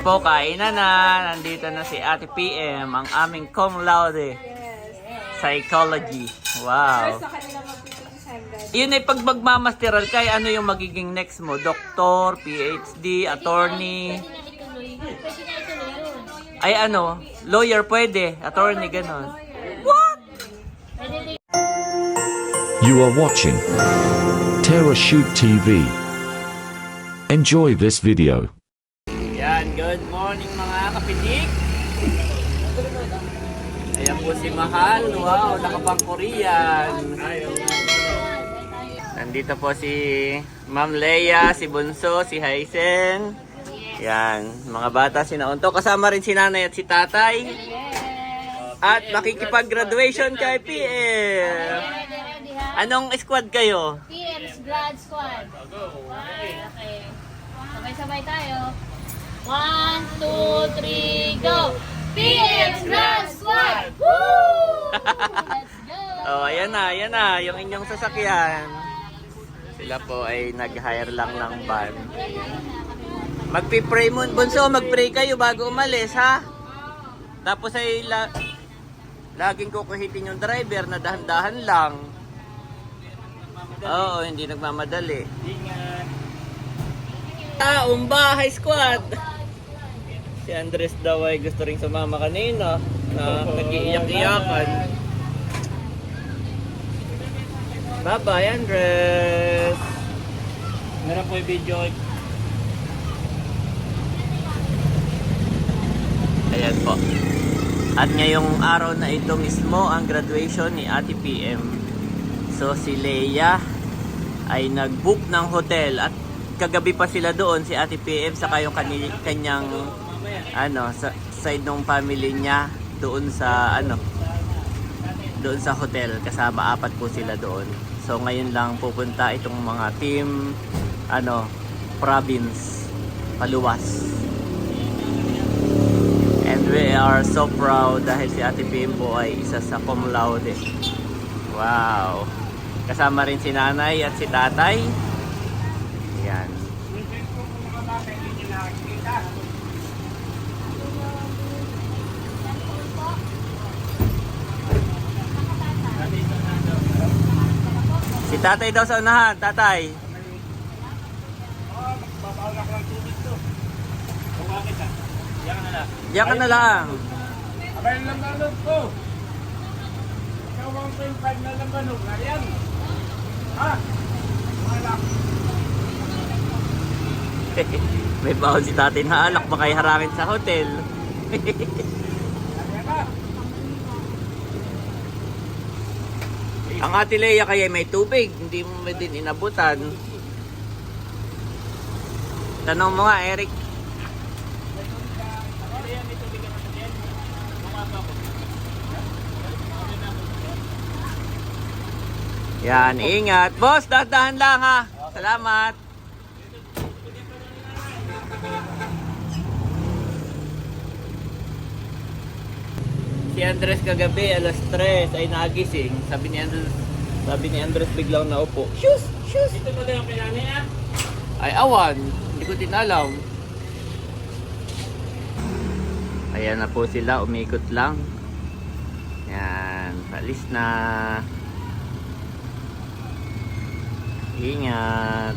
Po, kainan na. Nandito na si Ate PM, ang aming cum laude. Psychology. Wow. Sa kanila magpipag-600. Yun ay pag magmamasteral kay ano yung magiging next mo? Doktor, PhD, attorney. Ay ano, lawyer pwede, attorney ganon. Din You are watching Terra Shoot TV. Enjoy this video. Yan, good morning mga kapitik. Ayan po si Mahal. Wow, nakapang Korean. Nandito po si Ma'am Leia, si Bunso, si Haisen. Yan, mga bata sinaunto. Kasama rin si nanay at si tatay. At makikipag-graduation kay ha. Anong squad kayo? PM's Grad Squad. Okay. okay. Sabay-sabay tayo. One, two, three, go! PM's Grad Squad! Woo! Let's go! Oh, ayan na, ayan na, yung inyong sasakyan. Sila po ay nag-hire lang ng van. Magpi-pray mo, bunso, mag-pray kayo bago umalis, ha? Tapos ay la laging kukuhitin yung driver na dahan-dahan lang. Oo, hindi nagmamadali. Taong bahay squad! Si Andres daw ay gusto ring sumama kanina na nag-iiyak-iyakan. Bye-bye, Andres! Meron po yung video. Ayan po. At ngayong araw na ito mismo ang graduation ni Ate PM. So si Leia ay nag-book ng hotel at kagabi pa sila doon si Ate PM saka yung kani- kanyang ano sa side ng family niya doon sa ano doon sa hotel kasama apat po sila doon. So ngayon lang pupunta itong mga team ano province paluwas. And we are so proud dahil si Ate Pim po ay isa sa cum laude. Wow. Kasama rin si nanay at si tatay. Yan. Si tatay daw sa unahan, tatay. Diyan ka na lang. Abay lang manok ko. Ikaw 1.5 na lang manok na yan. Ha? Wala. May baon si tatay na alak, baka harangin sa hotel. Kaya ba? Ang ate Leia kaya may tubig, hindi mo din inabutan. Tanong mo nga, Eric. Yan, ingat. Boss, dahan lang ha. Salamat. Si Andres kagabi alas 3 ay nagising. Sabi ni Andres, sabi ni Andres biglang naupo. Shoes, shoes. Ito ba yung pinani ah? Ay awan, hindi ko din alam. Ayan na po sila, umikot lang. Yan, alis na. Ingat.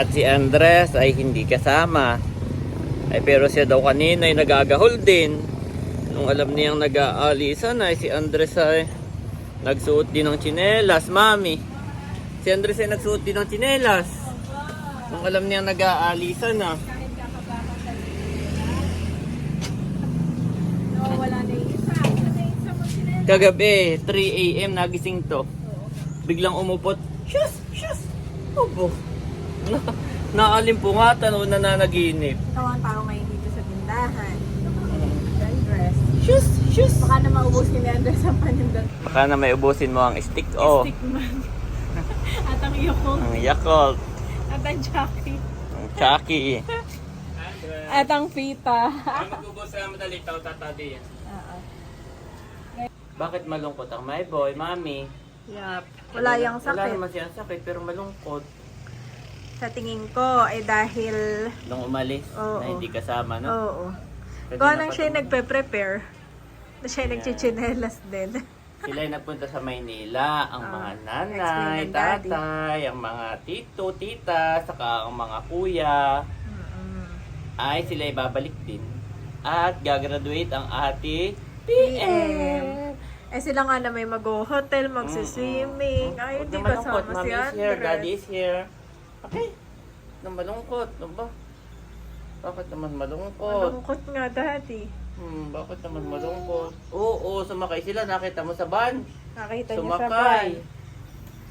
At si Andres ay hindi kasama. Ay pero siya daw kanina ay nagagahol din. Nung alam niyang nag-aalisan ay si Andres ay nagsuot din ng tsinelas, mami. Si Andres ay nagsuot din ng tsinelas. Nung alam niyang nag-aalisan na. Sila. Kagabi, 3 a.m. nagising to. Biglang umupot. Shus! Shus! Opo. Na, naalimpungatan o nananaginip. Ikaw ang tao ngayon dito sa tindahan. Andres. Shus! Shus! Baka na maubos ni Andres ang panindot. Baka na may ubusin mo ang stick o. Stick man. At ang iyong Ang Yakult. at ang Jackie. Ang Chucky. At ang pita. Ay, magubos sa madali tao tatadi yan. Bakit malungkot ang my boy, mami? Yup. Wala yung Wala sakit. naman siyang sakit pero malungkot. Sa tingin ko, ay dahil, Nung umalis Oo. na hindi kasama, no? oo. Pwede Kung anong siya nagpe-prepare, na siya Yeah. nagchichinelas din. Sila ay nagpunta sa Maynila, ang Ah, mga explain nanay, ng daddy. tatay, ang mga tito, tita, saka ang mga kuya, Mm-mm. ay sila ay babalik din. At gagraduate ang ate PM. Eh sila nga na may mag-hotel, magsiswimming. Ay, hindi kasama si here, daddy Andres. is here. Okay. Nang malungkot, ano ba? Bakit naman malungkot? Malungkot nga, daddy. Hmm, bakit naman malungkot? Oo, sumakay sila. Nakita mo sa van. Nakita niya sa Sumakay. van.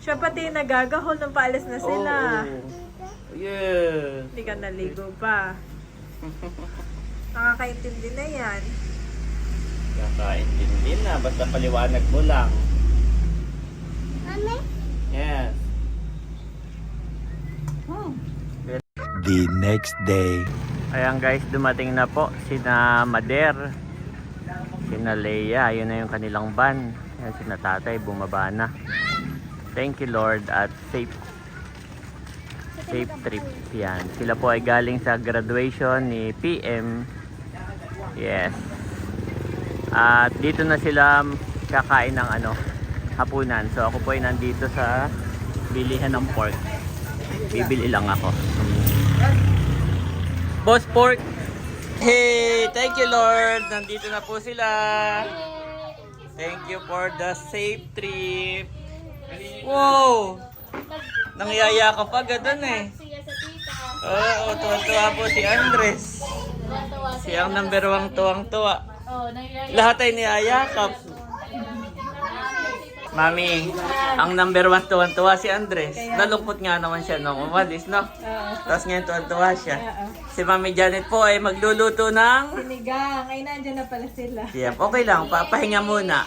Siya pati nagagahol nung paalis na sila. Oo. Yeah. Hindi ka naligo pa. Nakakaintindi na yan. Kakaintindi na. Basta paliwanag mo lang. Yes. The next day. Ayan guys, dumating na po sina Mader, sina Leia, yun na yung kanilang van. Ayan, sina tatay, bumaba na. Thank you Lord at safe safe trip. Yan. Sila po ay galing sa graduation ni PM. Yes. At dito na sila kakain ng ano, hapunan. So ako po ay nandito sa bilihan ng pork. Bibili lang ako. Boss Pork. Hey, thank you Lord. Nandito na po sila. Thank you for the safe trip. Wow! Nangyaya ka pa ganun eh. Oo, tuwa-tuwa po si Andres. Tuwa-tuwa Si ang number one tuwang-tuwa. Oh. Lahat ay niyayakap. Mami, ang number one tuwan-tuwa si Andres. Nalungkot nga naman siya nung umalis, no? Tapos ngayon tuwan-tuwa siya. Si Mami Janet po ay magluluto ng... Sinigang. Ay, nandyan na pala sila. Yep, okay lang. Papahinga muna.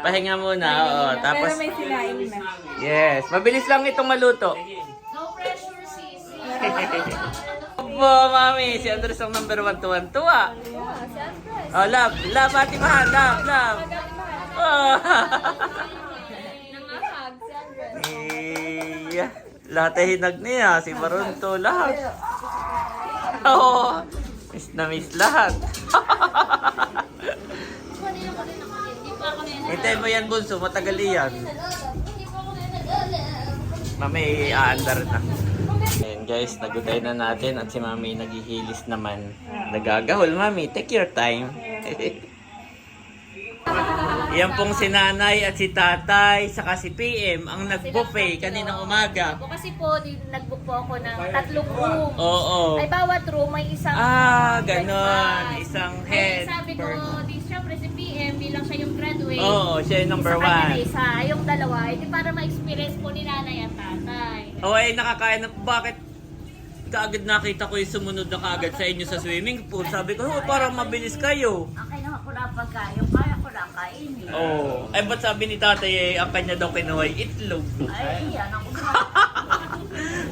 Pahinga muna, oo. Tapos, Pero may sinaing na. yes. Mabilis lang itong maluto. No pressure, sisi. Opo, Mami. Si Andres ang number one tuwan-tuwa. Si Andres. Oh, love. Love, ati mahal. Love, love. Oh. Iya. Lahat ay hinag niya. Si Barunto, lahat. Oo. miss na miss lahat. Hintayin mo yan, Bunso. Matagal yan. Mami, aandar na. Ayan guys, nagutay na natin at si Mami naghihilis naman. Nagagahol, Mami. Take your time. Yan pong si nanay at si tatay, saka si PM, ang nag-buffet kaninang umaga. Ako kasi po, di, nag-book po ako ng tatlong room. Oo. Ay, bawat room may isang Ah, breakfast. ganon. Isang Ay, head. sabi ko, di syempre si PM, bilang siya yung graduate. Oo, siya yung number Sa kanya na one. isa, yung dalawa, edi para ma-experience po ni nanay at tatay. O ay nakakain na, bakit kaagad nakita ko yung sumunod na kaagad sa inyo sa swimming pool. Sabi ko, oh, parang mabilis kayo. Akin na ako na pagkain, ko na kainin. Oo. Oh. Ay, ba't sabi ni tatay eh, ang kanya daw kinuha ay itlog. Ay, yan ang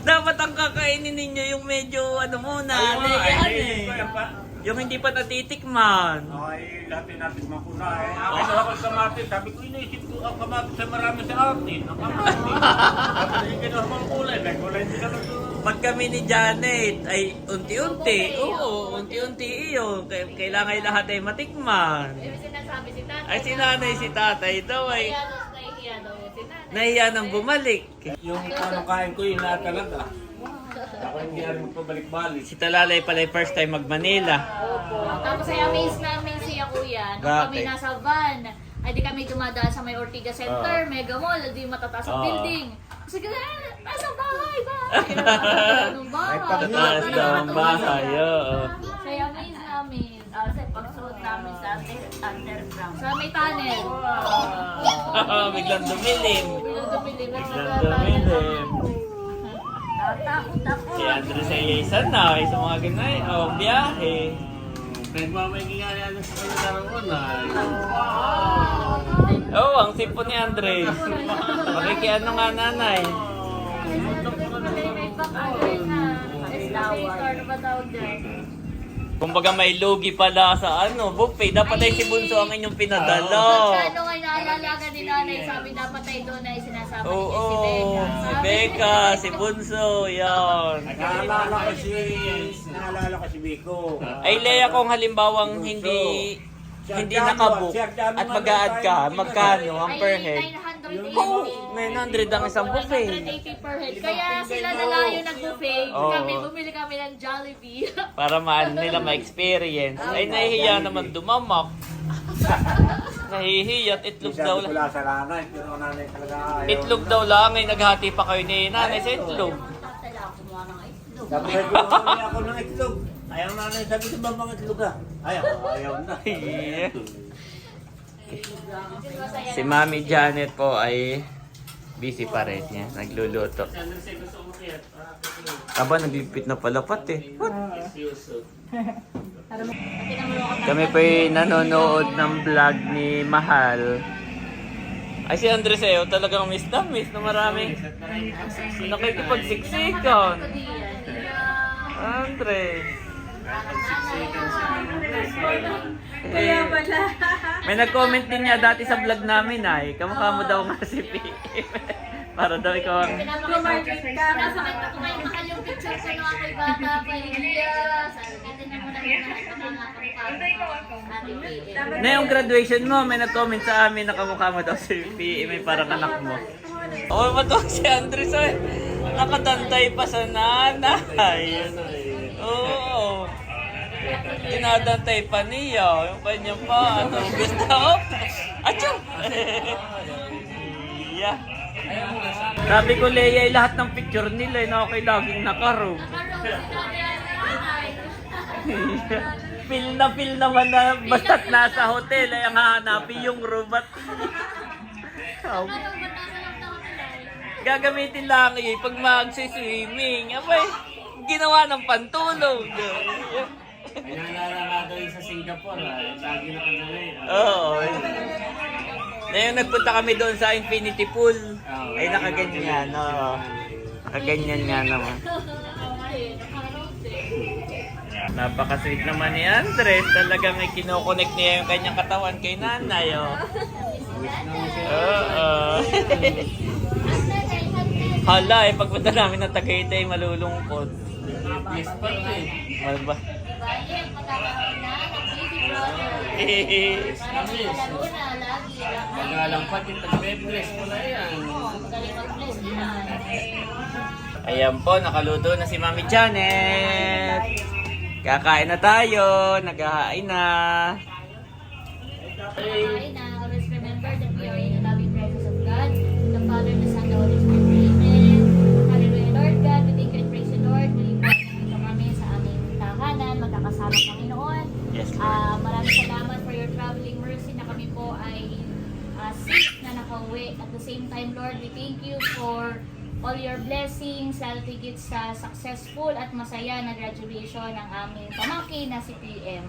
Dapat ang kakainin ninyo yung medyo ano muna, Ayun, legaan ay, eh. ayun pa. Yung hindi pa natitikman. Ay, lahat natin makuna eh. Akin na ako sa kamatis. Sabi ko, iniisip ko ang kamatis ay marami sa atin. Ang kamatis. Sabi ko, kinuha mo ang kulay. May kulay din naman. Pag kami ni Janet ay unti-unti. Oo, unti-unti iyon. Kailangan lahat ay matikman. May sinasabi si tatay. Ay si nanay, si tatay daw ay Kaya daw, si tatay. nahiya nang bumalik. Yung anong kain ko, yun na talaga. Ako hindi rin magpabalik-balik. Si Talalay pala yung first time mag-Manila. Opo. Tapos ay amaze na amaze siya kuya. Nung kami nasa van, ay di kami dumadaan sa may Ortiga Center, Mega Mall, di matataas ang Oo. building. Sige, ah, nasa bahay ba? Anong bahay? Taas daw ang bahay. Oo. Kaya amaze namin. Ah, sa pagsuot namin sa under- underground. Sa may tunnel. Biglang dumilim. Bilang dumilim. Biglang dumilim. Tatakot ako. Si Andres ay isa na. Ay sa mga ganay. O, biyahe. Nagmamay nga yan sa ng una. Oo, oh, ang simpo ni Andres. Makikiano nga nanay. Back ano na. Escalator na ba tawag dyan? Kumbaga may lugi pala sa ano, buffet. Dapat ay si Bunso ang inyong pinadala. Sa ano nga naalalaga ni nanay, sabi dapat ay doon ay sinasama Oo, niya si Becca. si Becca, si Bunso, yan. Naalala ko si... Naalala ko si Biko. Ay, Leia, kung halimbawang hindi hindi nakabook at mag-a-add ka, magkano ang per head? Ay, 980. Oh, 900 ang isang buffet. 180 per head. Kaya sila na lang yung nag-buffet. Oo. Kami, bumili kami ng Jollibee. Para maan nila ma-experience. Ay, nahihiya naman dumamak. Nahihiya at itlog daw lang. lang sa nanay, pero ang nanay talaga ayaw. Itlog daw lang ay naghati pa kayo ni nanay sa itlog. Kailangan kumuha ng itlog. Sabi ko, ako ng itlog. Ayaw nanay, sabi ko, babang itlog ka. Ayaw, ayaw na. Ay. Si Mami Janet po ay busy pa rin niya. Nagluluto. Aba, naglipit na pala pati. What? Kami po nanonood ng vlog ni Mahal. Ay si Andreseo talagang miss na miss na maraming nakikipagsiksikan. Andres. Kaya Eh, pala. may nag-comment din niya dati sa vlog namin ay, kamukha mo daw nga si P. Para daw ikaw ang... Kumarjit ka. Pinapakita ko kayo mahal yung picture ko nung ako'y bata pa Elias. Kita niyo muna muna ang pangangakamukha ko. Ate PM. Na yung graduation mo, may nag-comment sa amin na kamukha mo daw si P. May parang anak mo. Oo, oh, matuwa si Andres ay. Nakatantay pa sa nanay. Oo. Tinadantay pa niya. Yung kanyang pa, ano, gusto. Achoo! yeah. Sabi ko, Leia, eh, lahat ng picture nila, eh, na okay laging nakaroon. feel na feel naman na basta't nasa hotel ay ang hahanapin yung robot. Oh. Gagamitin lang eh pag magsi-swimming. Abay, ginawa ng pantulog. Ay, naalala nga yung sa Singapore, ah. lagi nakadali. Oo. Ngayon nagpunta kami doon sa infinity pool. Ay nakaganyan, oo. Nakaganyan nga naman. Napaka-sweet naman ni Andres. Talagang may kinoconnect niya yung kanyang katawan kay nanay, oh. Oo. Hala, eh, pagpunta namin ng Tagaytay, malulungkot. Malba. Balik, magkakaroon na ng baby brother. Para magkalaro na lagi. Magalang pati, pag-bless ko na yan. Magaling mag-bless yan. Ayan po, nakaluto na si Mami Janet. Kakain na tayo, naghahain na. Ay, na same time, Lord, we thank you for all your blessings, lalo tigit sa successful at masaya na graduation ng aming pamangkin na si PM.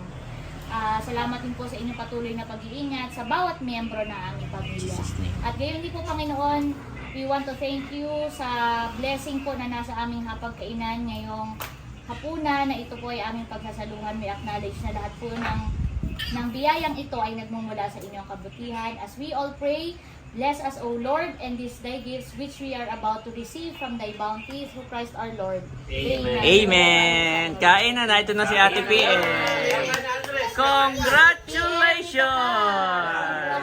Ah, salamat din po sa inyong patuloy na pag-iingat sa bawat miyembro ng aming pamilya. At gayon din po, Panginoon, we want to thank you sa blessing po na nasa aming hapagkainan ngayong hapunan na ito po ay aming pagsasaluhan. We acknowledge na lahat po ng, ng biyayang ito ay nagmumula sa inyong kabutihan. As we all pray, Bless us, O Lord, and these thy gifts which we are about to receive from thy bounty through Christ our Lord. Amen. Amen! Kain na na, ito na si Ate PM. Congratulations!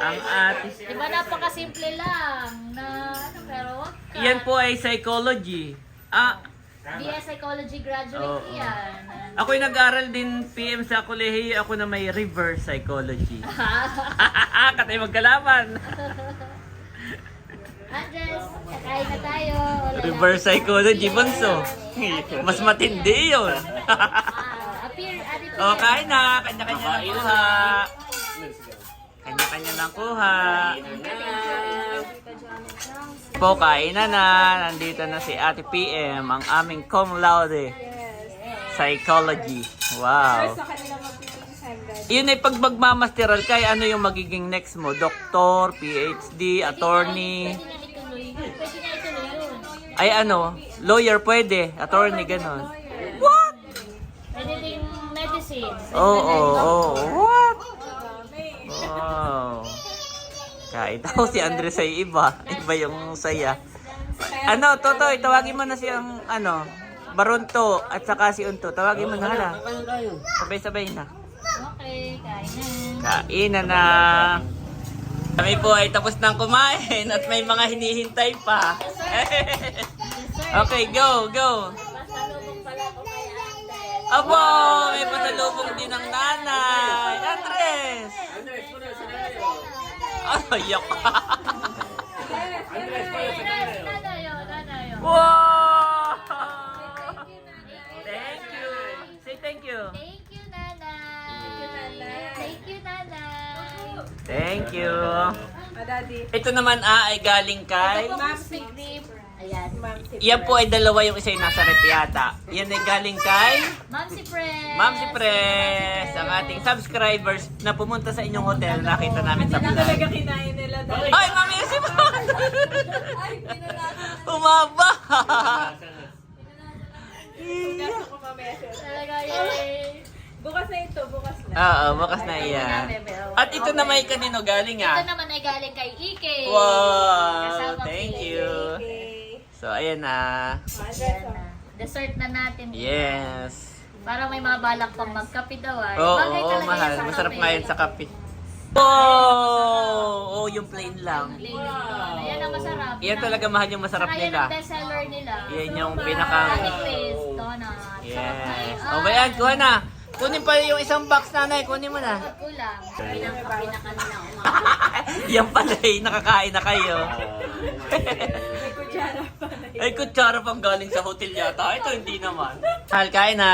Ang ate. Diba napakasimple lang na ano pero wag ka. Yan po ay psychology. Ah, BS Psychology graduate Oo. yan. ako'y nag-aral din PM sa kolehiyo. Ako na may reverse psychology. Katay magkalaban. Andres, kakain na tayo. Wala Reverse psychology, bunso. Mas matindi yun. Ah, appear, ate po. o, kain na. Kanya-kanya ng kuha. Kanya-kanya ng kuha. Po, kain na na. Nandito na si Ate PM, ang aming cum laude. Psychology. Wow. Yun ay pag magmamasteral kay ano yung magiging next mo? Doktor, PhD, attorney. Ay ano, lawyer pwede, attorney ganon. What? Pwede natin. Oo, oo, oo. What? Wow. Kain daw si Andres ay iba. Iba yung saya. Ano, Totoy, tawagin mo na siyang, ano, Baronto at saka si Unto. Tawagin mo na hala. Sabay-sabay na. Okay, kain na. Kain na na. Kami po ay tapos ng kumain at may mga hinihintay pa. okay, go, go. Andres. Abo, may pasalubong din ng nanay. Andres! Ay, yak. Nanayo, nanayo. wow! Thank you. Say thank you. Thank you, nanay. Thank you, nanay. Thank you. Daddy. Ito naman ah, ay galing kay... Ma'am Sigrid. Ayan. Ma'am, si Yan po ay dalawa yung isa ay nasa rep yata. Yan ay galing kay... Ma'am si Pres. Ma'am si Pres, ang ating subscribers na pumunta sa inyong hotel, nakita namin sa Hindi na vlog. talaga kinain nila daddy. Ay, Mami si Ay, pinalakas. Umaba! Gasto ko mamaya. Talaga yay. Bukas na ito, bukas na. Oo, bukas na iyan. At ito na may kanino galing Ito ah. naman ay galing kay Ike. Wow! So, ayan na. Ayan na. Dessert na natin. Yes. Parang may mga balak pang magkape daw ay. Oo, Bagay oo, talaga yan mahal. sa Masarap kape. nga yan sa kape. Oh! Oh, yung plain lang. Plain yun. Ayan ang masarap. Yan talaga mahal yung masarap Saka yan nila. ang bestseller nila. Yan yung pinaka... Honey Twist Donut. Sarap na Yes. yun. O ba yan? Kuha na. Kunin pa yung isang box nanay. Kunin mo na. Kulang. Pinakapi na kanina umaga. yan pala eh. Nakakain na kayo. Kutsara pa na yun. Ay, kutsara pang galing sa hotel yata. Ito hindi naman. Mahal, kain na.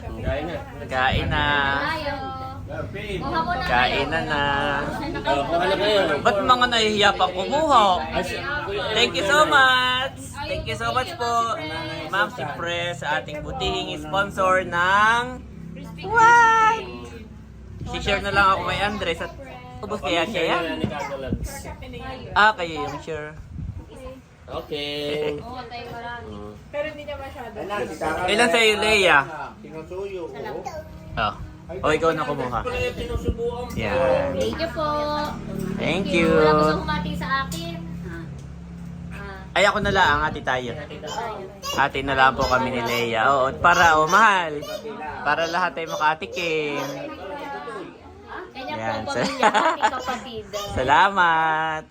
Kain na. Kain na. Kain na na. Oh. Ba't mga nahihiya pa kumuha? Thank you so much. Thank you so much po. Ma'am si Press sa ating butihing sponsor ng What? Si-share na lang ako kay Andres at ubos kaya siya yan? Ah, kayo yung share. Okay. Oo, tayo marami. Pero hindi niya masyado. Ilan sa'yo, Leia? Sinusuyo ko. Oh. O, ikaw na kumuha. Sinusubuan. Yan. Thank you po. Thank you. Wala gusto kumati sa akin. Ah, Ay, ako na lang, ati tayo. Ate na lang po kami ni Leia. Oo, para, oh, mahal. Para lahat ay makatikim. Kanya po pamilya, ating kapatid. Salamat.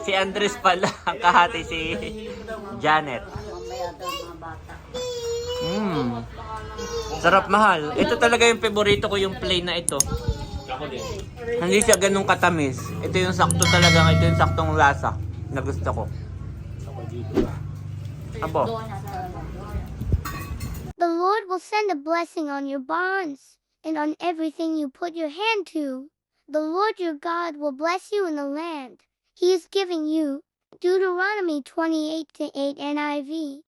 Si Andres pala, ang kahati si Janet. Mm. Sarap mahal. Ito talaga yung favorito ko yung plain na ito. Ako din. Hindi siya ganun katamis. Ito yung sakto talaga, ito yung saktong lasa na gusto ko. Apo. The Lord will send a blessing on your barns and on everything you put your hand to. The Lord your God will bless you in the land he is giving you. Deuteronomy 28 to 8 NIV.